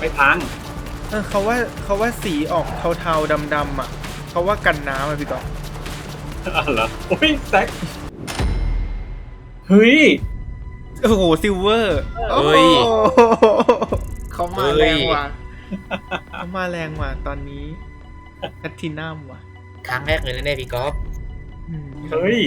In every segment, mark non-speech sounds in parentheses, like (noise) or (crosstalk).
ไม่พังเออเขาว่าเขาว่าสีออกเทาๆ ดำๆอ่ะ เขาว่ากันน้ำอ่ะพี่ต่ออ๋อเหรอ โอ้ยแซกเฮ้ย โอ้โห ซิลเวอร์ เฮ้ยเขามาแรงว่ะ เขามาแรงว่ะ ตอนนี้แพทินัมว่ะ ครั้งแรกเลยนะเนี่ยพี่ก๊อฟเฮ้ย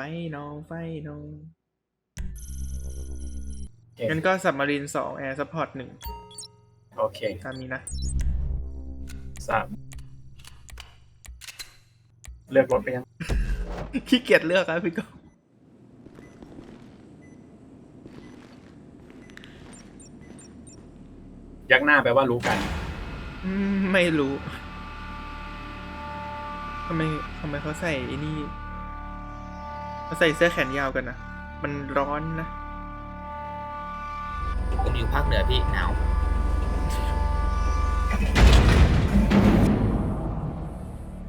ไฟนอง ไฟนอง งั้นก็สับมารีนสองแอร์ซัพพอร์ตหนึ่งโอเคตามนี้นะ สามเลือกรถไปยังขี้เกียจเลือกครับพี่ก้องยักหน้าแปลว่ารู้กันไม่รู้ ทำไมทำไมเขาใส่ไอ้นี่มาใส่เสื้อแขนยาวกันนะ มันร้อนนะผมอยู่ภาคเหนือพี่หนาว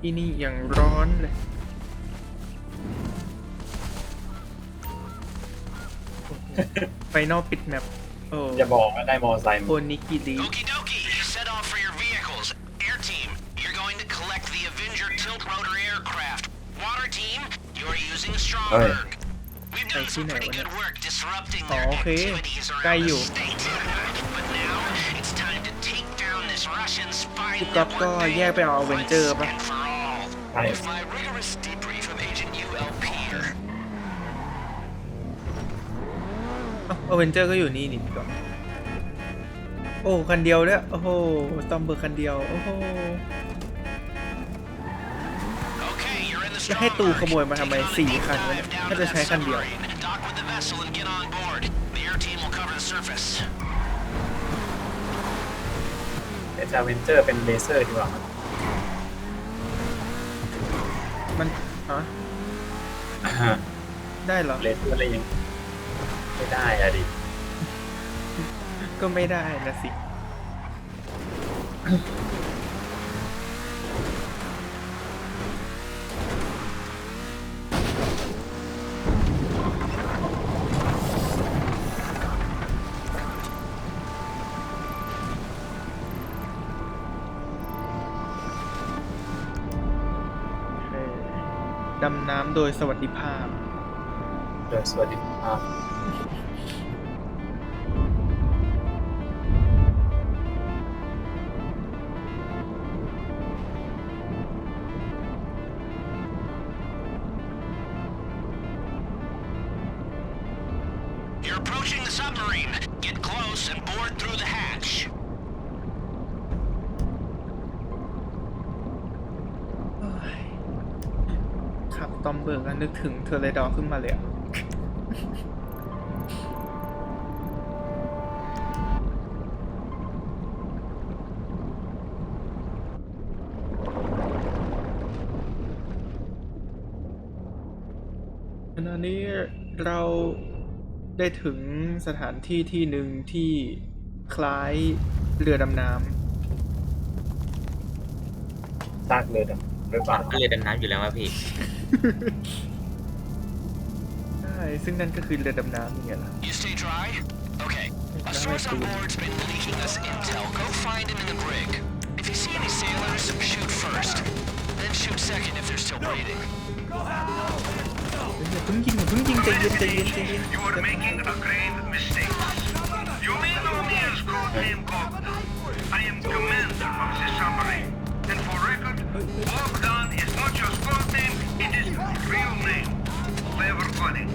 อีนี่ยังร้อนเลย ไฟนอลปิดแมปอย่าบอกว่าได้มอไซค์โอนิกิลีเอ้ยไปที่ไหนวะเนี่ยอ๋อโอเคใกล้อยู่พี่ก๊อฟก็แยกไปเอาเวนเจอร์ปะใช่เอเวนเจอร์ก็อยู่นี่นี่ก่อนโอ้ คันเดียวด้วยโอ้โหตอมเบอร์คันเดียว โอ้โหจะให้ตูขโมยมาทำไมสี่คันเยถ้าจะใช้คันเดียวแต่จาเวนเจอร์เป็นเลเซอร์ดีกว่า มัมันฮะได้เหรอ เลเซอร์อะไรยัง ไม่ได้อะดิ ก็ไม่ได้นะสิน้ำโดยสวัสดิภาพ โดยสวัสดิภาพขับตอมเบิร์กนึกถึงเทเลดอขึ้นมาเลยอะขณะนี้เราได้ถึงสถานที่ที่หนึ่งที่คล้ายเรือดำน้ำซากเรือดำไปฟังก็เรือดำน้ำอยู่แล้วอะพี่ใช่ซึ่งนั่นก็คือเรือดำน้ำนี่ไงล่ะ You stay dry? Okay. A source on board's been leaking us intel. Go find him in the brig. If you see any sailors, shoot first. Then shoot second if they're still waiting. เฮ้ยอย่าเพิ่งยิงอย่าเพิ่งยิงใจเย็นใจเย็นใจเย็น You are making a grave mistake. You may know me as Codename Cobra. I am commander of the submarine, and for record, Bogdan is not just content, it is real name. Leverkoning.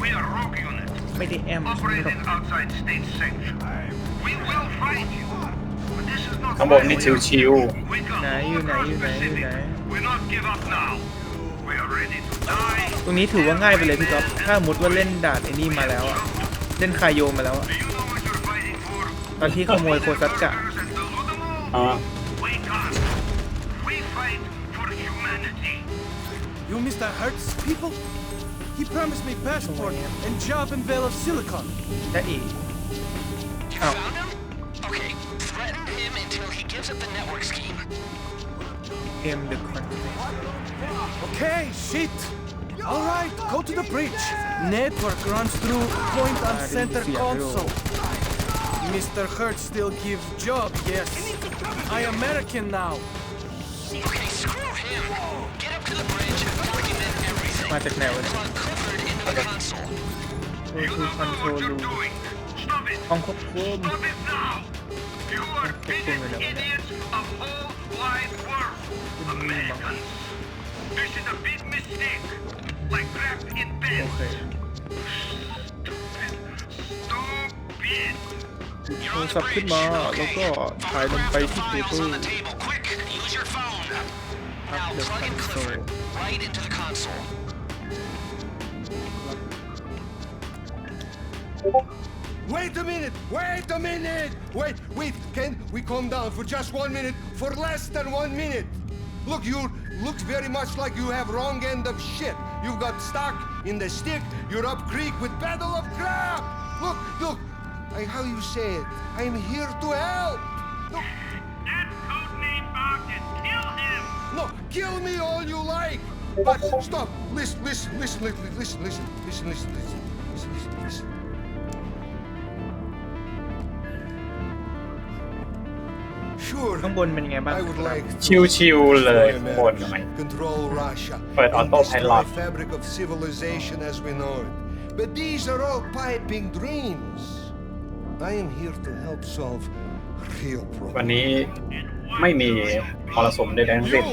We are rock unit. ไม่ได้แอม Operating outside state sanction. We will fight you. But this is not ข้างบนนี่ชิว We can ไหนอยู่ไหนอยู่ไหนอยู่ไหน We not give up now. We are ready to die. ตรงนี้ถือว่าง่ายไปเลยพี่ก๊อฟถ้าสมมติว่าเล่นดาดไอ้นี่มาแล้วอะเล่นคายโยมาแล้วอะ Do you know what you're fighting for? ตอนที่ขโมยโคซัตกะ Soldiers and the Ludamol? ๆอ๋อ fight for humanity. You Mr. Hertz people? He promised me passport and job in Vale of Silicon. That he. You oh. found him? Okay, threaten him until he gives up the network scheme. Him the crap. Okay, shit. All right, go to the bridge. Network runs through point point on ah, center console. Mr. Hertz still gives job, yes. I American now. Matic never. Okay. You know what you're doing. Stop it. Stop it now. You are biggest idiots of whole wide world. Americans. This is a big mistake. Like crap in bed. Okay. Stupid. table. Now plug in Clifford right into the console. Wait a minute! Wait a minute! Wait, wait, can we calm down for just one minute? For less than one minute! Look, you look very much like you have wrong end of shit. You've got stuck in the stick, you're up creek with battle of crap! Look, look, I, how you say it, I'm here to help! Look. Kill me all you like! But stop! Listen, listen, listen, listen, listen, listen, listen, listen, listen, listen, listen, listen. Sure, I would like to control Russia, เปิด the fabric of civilization as we know it. But these are all piping dreams. I am here to help solve real วัน problems. นี้ไม่มีมรสุมใดๆทั้งสิ้น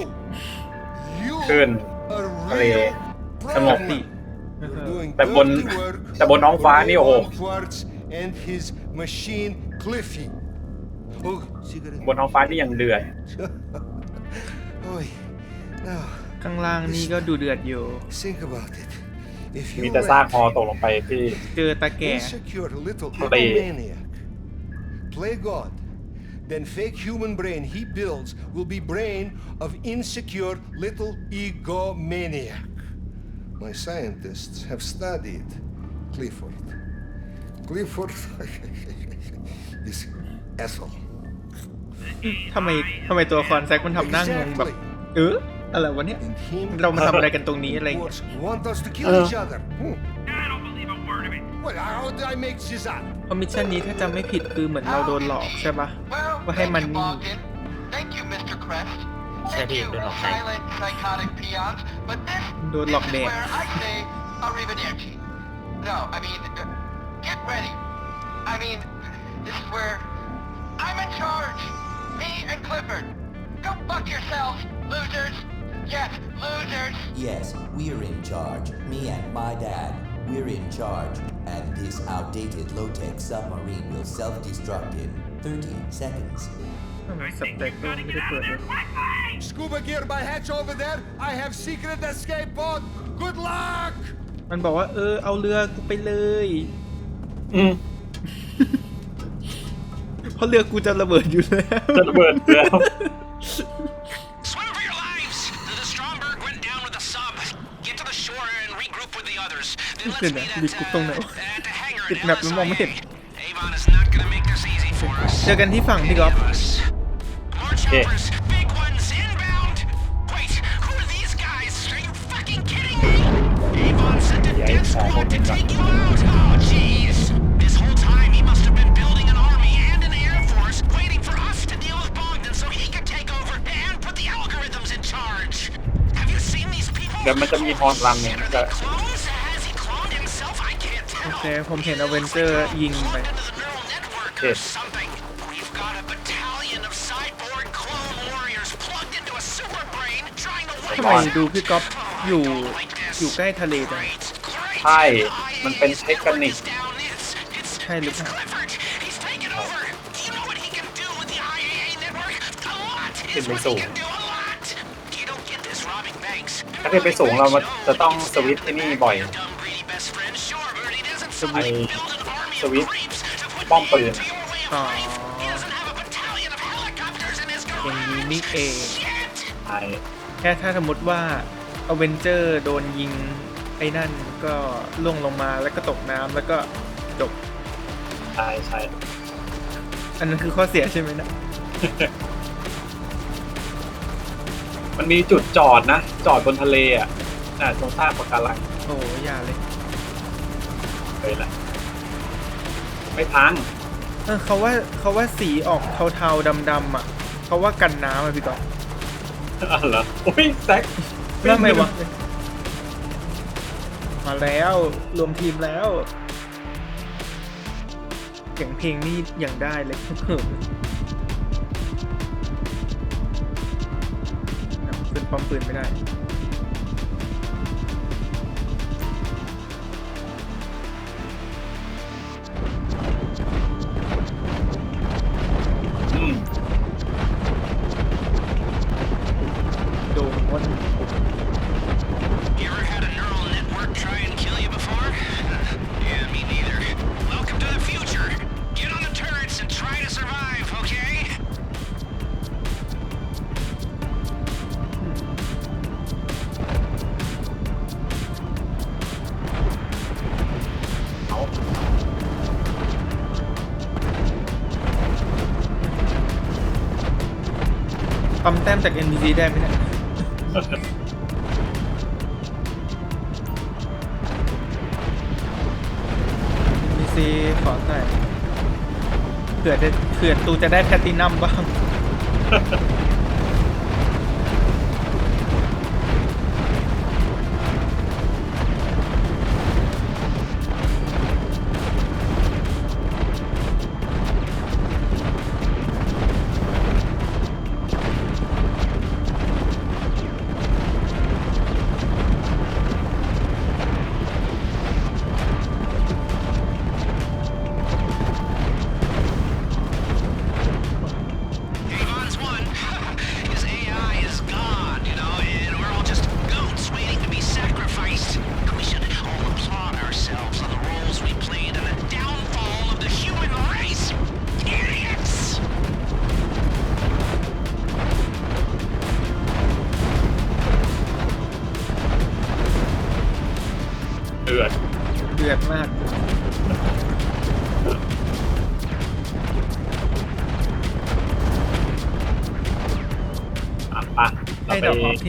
คลื่นทะเลสงบแต่บนแต่บนน้องฟ้านี่โอ้โหบนน้องฟ้านี่ยังเดือดข้างล่างนี่ก็ดูเดือดอยู่มีแต่ซากคอตกลงไปที่เจอตะแก่ตะเบ then fake human brain he builds will be brain of insecure little egomaniac. My scientists have studied Clifford. Clifford (laughs) is asshole. ทำไมทำไมตัวคอนแซกมันทำหน้างงแบบเอออะไรวะเนี่ยเรามาทำอะไรกันตรงนี้อะไรอย่างเงี้ย want us to kill each other hmm. not a ว่าให้มันนิ่ง Thank you, Mr. Crest. Thank you, silent psychotic peons. But this, this is where I say arrivederci. No, I mean, uh, get ready. I mean, this is where I'm in charge. Me and Clifford. Go fuck yourselves, losers. Yes, losers. Yes, we're in charge, me and my dad. We're in charge, and this outdated low-tech submarine will self-destruct in 30 seconds. to Scuba gear by hatch over there. I have secret escape pod. Good luck. มันบอกว่าเออเอาเรือกูไปเลยอืมเพราะเรือกูจะระเบิดอยู่แล้ว จะระเบิดแล้ว (laughs) (laughs) เดีนะดีกุ๊ปตรงไหนติดแมปแล้วมองไม่เห็นเจอกันที่ฝั่งพี่ก๊อฟโอเดี๋ยวมันจะมีฮอร์นรันเนี่ยจะเคผมเห็นอเวนเจอร์ยิงไปเ็ดทำไมดูพี่ก๊อฟอยู่อยู่ใกล้ทะเลจังใช่ มันเป็นเทคนิคใช่หรือเปล่าขึ้นไปสูง ถ้าขึ้นไปสูงเราจะต้องสวิตที่นี่บ่อยสวิตสวิตป้อมปืนออย่างนี้นี่เองใช่แค่ถ้าสมมติว่าอเวนเจอร์โดนยิงไอ้นั่นก็ล่วงลงมา แล้วก็ตกน้ำแล้วก็จบ ใช่ใช่ อันนั้นคือข้อเสียใช่ไหมนะมันมีจุดจอดนะ จอดบนทะเลอ่ะ น่ะตรงท่าปะการัง โอ้ยอย่าเลยไปละ ไม่พังเออเขาว่าเขาว่าสีออกเทาๆดำๆอ่ะ เขาว่ากันน้ำอ่ะพี่ต่ออ๋อเหรอ โอ้ยแซกแล้วไมวะมาแล้วรวมทีมแล้วเสียงเพลงนี่อย่างได้เลยเึิป้มปืนไม่ได้ำแต้มจาก NPC ได้ไหมเนี่ยมีซีขอหน่อยเผื่อจะเผื่อตูจะได้แพตตินัมบ้าง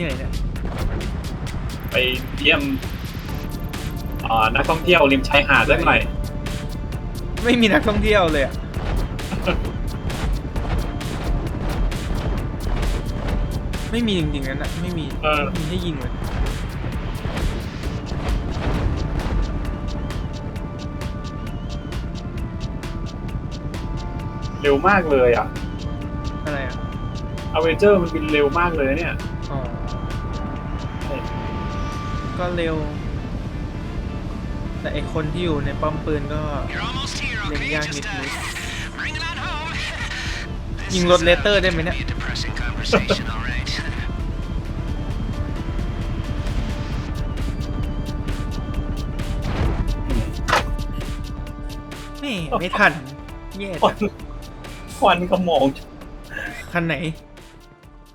ที่ไหนเนี่ยไปเยี่ยมนักท่องเที่ยวริมชายหาดสักหน่อยไม่มีนักท่องเที่ยวเลยอะไม่มีจริงๆนั่นนะไม่มีมีให้ยิงเลยเร็วมากเลยอ่ะอะไรอ่ะอเวเจอร์มันบินเร็วมากเลยเนี่ยก็เร็ว แต่ไอคนที่อยู่ในป้อมปืนก็เล็งยากนิดนึงยิงรถเลเตอร์ได้ไหมเนี่ยนี่ไม่ทันแย่ควันกระควันโมทคันไหน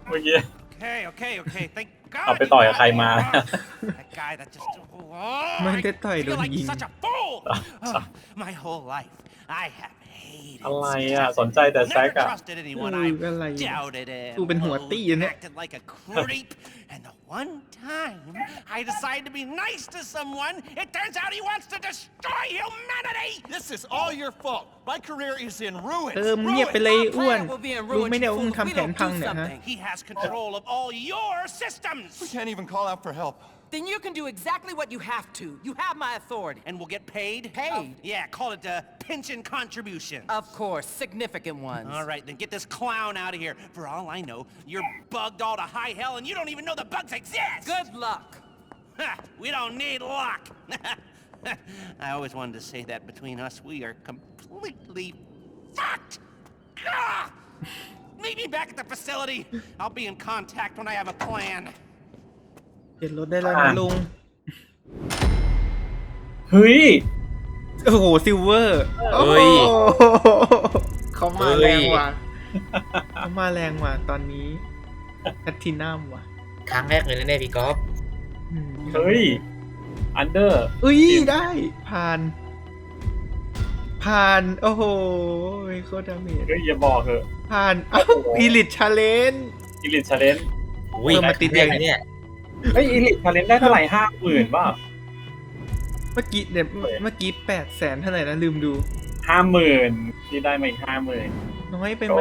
เมื่อกี้อเค โอเค Thank เอาไปต่อยใครมา ไม่ได้ต่อยโดนยิงอะไรอ่ะสนใจแต่แซกอะอะไรกูเป็นหัวตี้เนี่ย one time I decide to be nice to someone, it turns out he wants to destroy humanity! This is all your fault. My career is in ruins. something. He has control of all your systems! We can't even call out for help. Then you can do exactly what you have to. You have my authority. And we'll get paid? Paid? Oh, yeah, call it a uh, pension contribution. Of course, significant ones. All right, then get this clown out of here. For all I know, you're bugged all to high hell and you don't even know the bug's exist! Good luck! we don't need luck! I always wanted to say that between us, we are completely fucked! Ah! Meet me back at the facility. I'll be in contact when I have a plan. เปลี่ยนรถได้แล้วนะลุงเฮ้ย โอ้โหซิลเวอร์เฮ้ยโอ้โหเขามาแรงว่ะเขามาแรงว่ะตอนนี้แพทินัมว่ะครั้งแรกเลยนะเนี่ยพี่ก๊อฟเฮ้ย อันเดอร์ อุ้ยได้ผ่าน ผ่าน โอ้โหโคตรดาเมจเฮ้ยอย่าบอกเถอะ ผ่านอ้าอีลิทชาเลนอีลิทชาเลนอุ้ยมาติดเดียวเนี่ยเฮ้ยอีลิทชาเลนได้เท่าไหร่ห้าหมื่นบ้า เมื่อกี้เดี๋ยวเมื่อกี้แปดแสนเท่าไหร่นะลืมดูห้าหมื่นที่ได้มาอีกห้าหมื่นน้อยไปไหม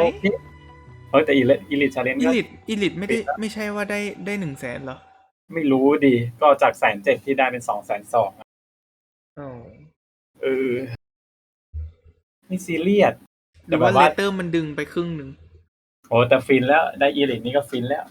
เอแต่อีลิอีลิชาเลนจ์อีลิทอีลิทไม่ได้ไม่ใช่ว่าได้ได้หนึ่งแสนเหรอ ไม่รู้ดี ก็จากแสนเจ็ดที่ได้เป็นสองแสนสองเออไม่ซีเรียสแต่ว่าเลเตอร์มันดึงไปครึ่งหนึ่งโอ้แต่ฟินแล้ว ได้อีลิทนี่ก็ฟินแล้ว